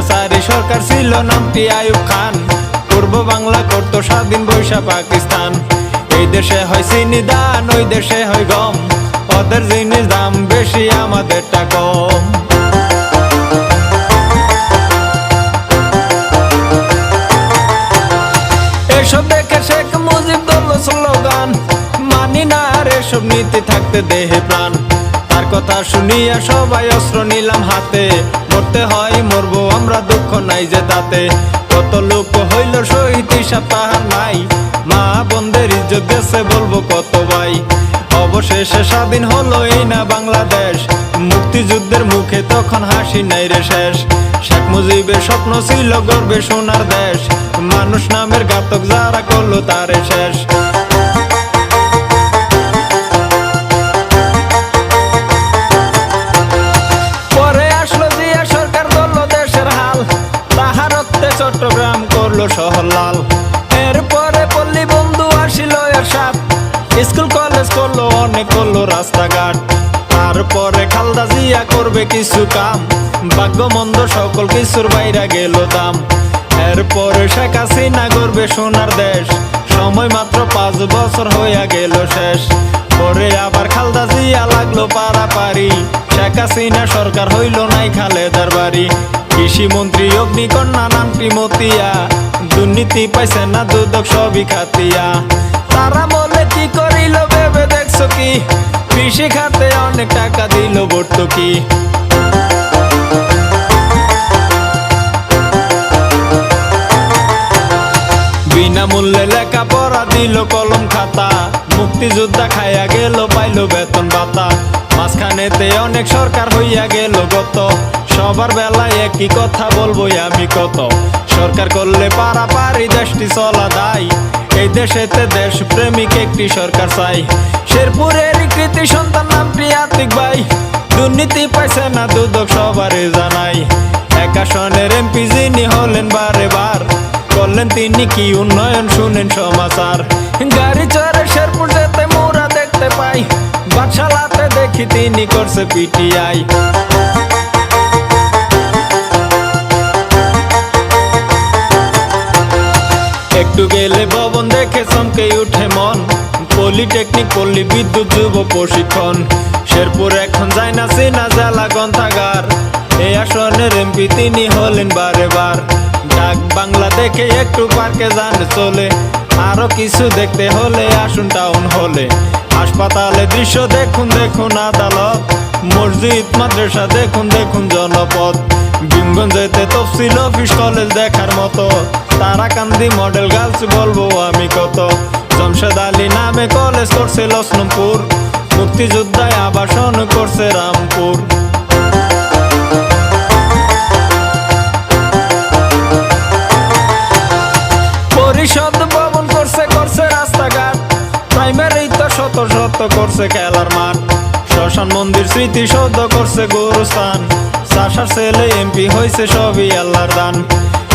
স্বৈরাচারী সরকার ছিল নামটি আয়ুব খান। পূর্ব বাংলা করতো স্বাধীন বৈশা পাকিস্তান। এই দেশে হয় চিনি দান, ওই দেশে হয় গম। ওদের জিনিস দাম বেশি আমাদেরটা কম। এসব দেখে শেখ মুজিব দল স্লোগান, মানি না আর এসব নীতি থাকতে দেহে প্রাণ। তার কথা শুনিয়া সবাই অস্ত্র নিলাম হাতে। মরতে হয়, মরবো আমরা দুঃখ নাই যে তাতে। কত লোক হইল হিসাব তাহার নাই। মা বন্ধের ইজ্জত গেছে বলব কত ভাই। অবশেষে স্বাধীন হলো এই না বাংলাদেশ। মুক্তিযুদ্ধের মুখে তখন হাসি নাই রে শেষ। শেখ মুজিবের স্বপ্ন ছিল গর্বে সোনার দেশ। মানুষ নামের ঘাতক যারা করল তারে শেষ। চট্টগ্রাম করল শহর লাল। এরপরে পল্লী বন্ধু আসিল এর স্কুল, কলেজ করল, অনেক করল রাস্তাঘাট। তারপরে খালদা জিয়া করবে কিছু কাম। ভাগ্য মন্দ সকল কিছুর বাইরা গেল দাম। এরপরে শেখ হাসিনা করবে সোনার দেশ। সময় মাত্র পাঁচ বছর হইয়া গেল শেষ। পরে আবার খালদা জিয়া লাগল পারাপারি। শেখ হাসিনা সরকার হইল নাই খালেদার বাড়ি। কৃষি মন্ত্রী, অগ্নিকন্যা নামটি মতিয়া দুর্নীতি পাইছে না দুদক, সবই খাতিয়া। তারা বলে, কি করিল, ভেবে দেখছ কি? কৃষি খাতে অনেক টাকা দিল ভর্তুকি বিনামূল্যে লেখাপড়া দিল কলম খাতা। মুক্তিযোদ্ধা খাইয়া গেল, পাইল বেতন ভাতা। মাঝখানেতে অনেক সরকার হইয়া গেল গত। সবার বেলায় একই কথা বলব আমি কত? সরকার করলে পারাপারি দেশটি চলা দায়। এই দেশেতে দেশ প্রেমিক একটি সরকার চাই। শেরপুরের কৃতি সন্তান নামটি আতিক ভাই। দুর্নীতি পাইছে না দুদক সবারই জানাই। একাশনের এমপি যিনি হলেন বারে বার। করলেন তিনি কি উন্নয়ন শুনেন সমাচার। গাড়ি চড়ে শেরপুর যেতে মোরা দেখতে পাই। বাদশালাতে দেখি তিনি করছে পিটিআই একটু গেলে ভবন দেখে চমকে উঠে মন। পলিটেকনিক পল্লী বিদ্যুৎ যুব প্রশিক্ষণ। শেরপুর এখন যায় না সিনা জেলা গ্রন্থাগার। এই আসনের এমপি তিনি হলেন বারে বার ডাক বাংলা দেখে একটু পার্কে যান চলে। আরও কিছু দেখতে হলে আসুন টাউন হলে। হাসপাতালে দৃশ্য দেখুন দেখুন আদালত। মসজিদ, মাদ্রাসা দেখুন দেখুন জনপদ। ভীমগঞ্জেতে তফসিল অফিস কলেজ দেখার মতো। তারাকান্দি মডেল গার্লস বলব আমি কত। জমশেদ আলী নামে কলেজ করছে লক্ষ্মণপুর মুক্তিযোদ্ধায় আবাসন করছে রামপুর। পরিষদ করছে করছে রাস্তাঘাট। করছে খেলার মাঠ। শ্মশান মন্দির স্মৃতি সৌধ করছে গুরুস্থান। চাষার ছেলে এমপি হয়েছে সবই আল্লাহর দান।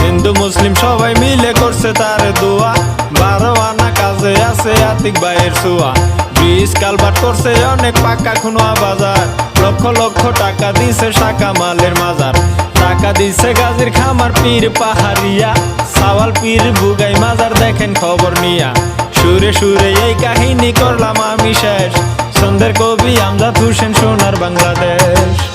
হিন্দু, মুসলিম সবাই মিলে করছে তার দোয়া। বারো আনা কাজে আছে আতিক ভাইয়ের সুয়া। ব্রিজ কালভার্ট করছে অনেক পাকা খুনোয়া বাজার। লক্ষ লক্ষ টাকা দিছে শাখা মালের মাজার। টাকা দিছে গাজীর খামার পীর পাহাড়িয়া। সাওয়াল পীর বুগাই মাজার দেখেন খবর নিয়া। সুরে সুরে এই কাহিনী করলাম আমি শেষ। সন্ধ্যের কবি আমজাদ হোসেন, সোনার বাংলাদেশ।